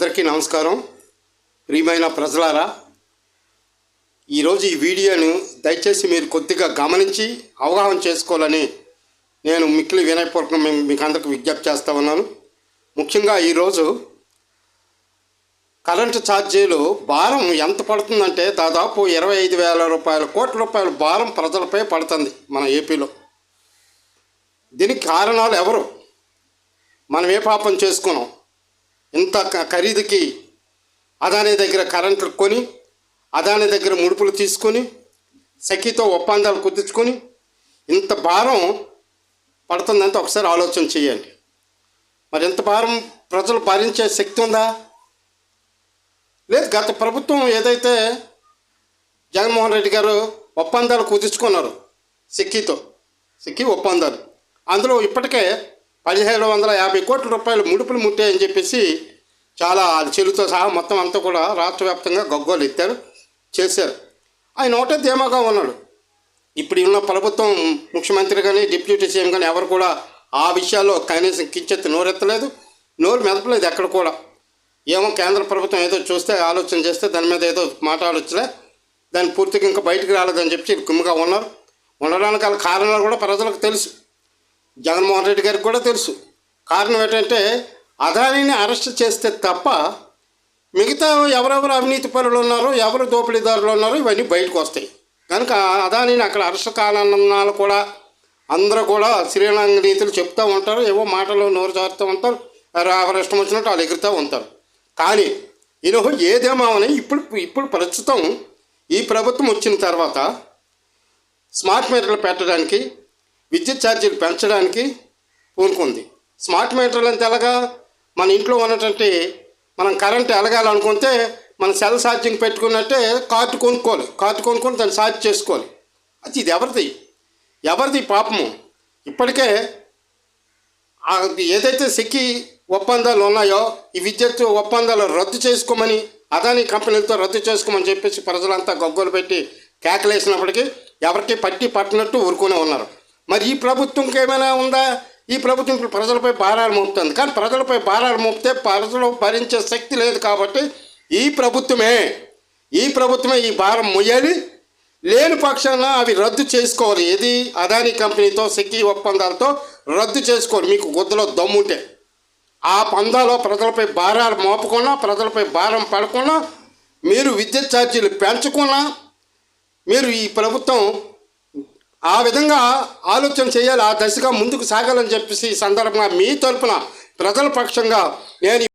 అందరికీ నమస్కారం. ప్రియమైన ప్రజలారా ఈరోజు ఈ వీడియోను దయచేసి మీరు కొద్దిగా గమనించి అవగాహన చేసుకోవాలని నేను మిక్కిలి వినయపూర్వకం మీకు అందరికి విజ్ఞప్తి చేస్తూ ఉన్నాను. ముఖ్యంగా ఈరోజు కరెంటు ఛార్జీలు భారం ఎంత పడుతుందంటే దాదాపు ఇరవై ఐదు వేల రూపాయల కోట్ల రూపాయల భారం ప్రజలపై పడుతుంది మన ఏపీలో. దీనికి కారణాలు ఎవరు? మనం ఏ పాపం చేసుకున్నాం? ఇంత ఖరీదుకి అదాని దగ్గర కరెంట్ కొని అదాని దగ్గర ముడుపులు తీసుకొని సఖీతో ఒప్పందాలు కుదుర్చుకొని ఇంత భారం పడుతుందంటే ఒకసారి ఆలోచన చేయండి. మరి ఇంత భారం ప్రజలు భరించే శక్తి ఉందా? లేదు గత ప్రభుత్వం ఏదైతే జగన్మోహన్ రెడ్డి గారు ఒప్పందాలు కుదుర్చుకున్నారు సిక్కితో సిక్కి ఒప్పందాలు. అందులో ఇప్పటికే పదిహేడు వందల యాభై కోట్ల రూపాయలు ముడుపులు ముట్టాయని చెప్పేసి చాలా చెలుతో సహా మొత్తం అంతా కూడా రాష్ట్ర వ్యాప్తంగా గగ్గోలు ఎత్తారు చేశారు. ఆయన ఒకటే ధీమాగా ఉన్నాడు. ఇప్పుడు ఉన్న ప్రభుత్వం ముఖ్యమంత్రి కానీ డిప్యూటీ సీఎం కానీ ఎవరు కూడా ఆ విషయాల్లో కనీసం కించెత్తి నోరెత్తలేదు నోరు మెదపలేదు ఎక్కడ కూడా. ఏమో కేంద్ర ప్రభుత్వం ఏదో చూస్తే ఆలోచన చేస్తే దాని మీద ఏదో మాట్లాడొచ్చులే. దాన్ని పూర్తిగా ఇంకా బయటికి రాలేదని చెప్పి గుమ్మిగా ఉన్నారు. ఉండడానికి గల కారణాలు కూడా ప్రజలకు తెలుసు. జగన్మోహన్ రెడ్డి గారికి కూడా తెలుసు. కారణం ఏంటంటే అదానిని అరెస్ట్ చేస్తే తప్ప మిగతా ఎవరెవరు అవినీతి పరులు ఉన్నారో ఎవరు దోపిడీదారులు ఉన్నారో ఇవన్నీ బయటకు వస్తాయి. కనుక అదానిని అక్కడ అరెస్ట్ కాలన్నాలు కూడా అందరూ కూడా శ్రీలంక నీతులు చెప్తూ ఉంటారు ఏవో మాటలు నోరు జారుతూ ఉంటారు ఎవరు ఇష్టం వచ్చినట్టు వాళ్ళు ఎగురుతూ ఉంటారు. కానీ ఈరోజు ఏదేమావని ఇప్పుడు ఇప్పుడు ప్రస్తుతం ఈ ప్రభుత్వం వచ్చిన తర్వాత స్మార్ట్ మీటర్లు పెట్టడానికి విద్యుత్ ఛార్జీలు పెంచడానికి పూనుకుంది. స్మార్ట్ మీటర్లు అంటే ఎలాగా మన ఇంట్లో ఉన్నటువంటి మనం కరెంట్ ఎలగాలనుకుంటే మన సెల్ ఛార్జింగ్ పెట్టుకున్నట్టే కార్టు కొనుక్కోవాలి. కార్టు కొనుక్కొని దాన్ని ఛార్జ్ చేసుకోవాలి. అది ఇది ఎవరిది? ఎవరిది పాపము? ఇప్పటికే ఏదైతే సెక్కి ఒప్పందాలు ఉన్నాయో ఈ విద్యుత్ ఒప్పందాలు రద్దు చేసుకోమని అదాని కంపెనీలతో రద్దు చేసుకోమని చెప్పేసి ప్రజలంతా గొగ్గలు పెట్టి కేకలేసినప్పటికీ ఎవరికి పట్టి పట్టినట్టు ఊరుకునే ఉన్నారు. మరి ఈ ప్రభుత్వంకి ఏమైనా ఉందా? ఈ ప్రభుత్వం ఇప్పుడు ప్రజలపై భారాలు మోపుతుంది. కానీ ప్రజలపై భారాలు మోపితే ప్రజలు భరించే శక్తి లేదు కాబట్టి ఈ ప్రభుత్వమే ఈ ప్రభుత్వమే ఈ భారం మొయ్యాలి లేని పక్షాన అవి రద్దు చేసుకోవాలి. ఏది? అదాని కంపెనీతో సెక్కి ఒప్పందాలతో రద్దు చేసుకోవాలి. మీకు గుద్దలో దమ్ముంటే ఆ పందాలో ప్రజలపై భారాలు మోపకుండా ప్రజలపై భారం పడకుండా మీరు విద్యుత్ ఛార్జీలు పెంచకుండా మీరు ఈ ప్రభుత్వం ఆ విధంగా ఆలోచన చేయాలి. ఆ దశగా ముందుకు సాగాలని చెప్పేసి ఈ సందర్భంగా మీ తరపున ప్రజల పక్షంగా నేను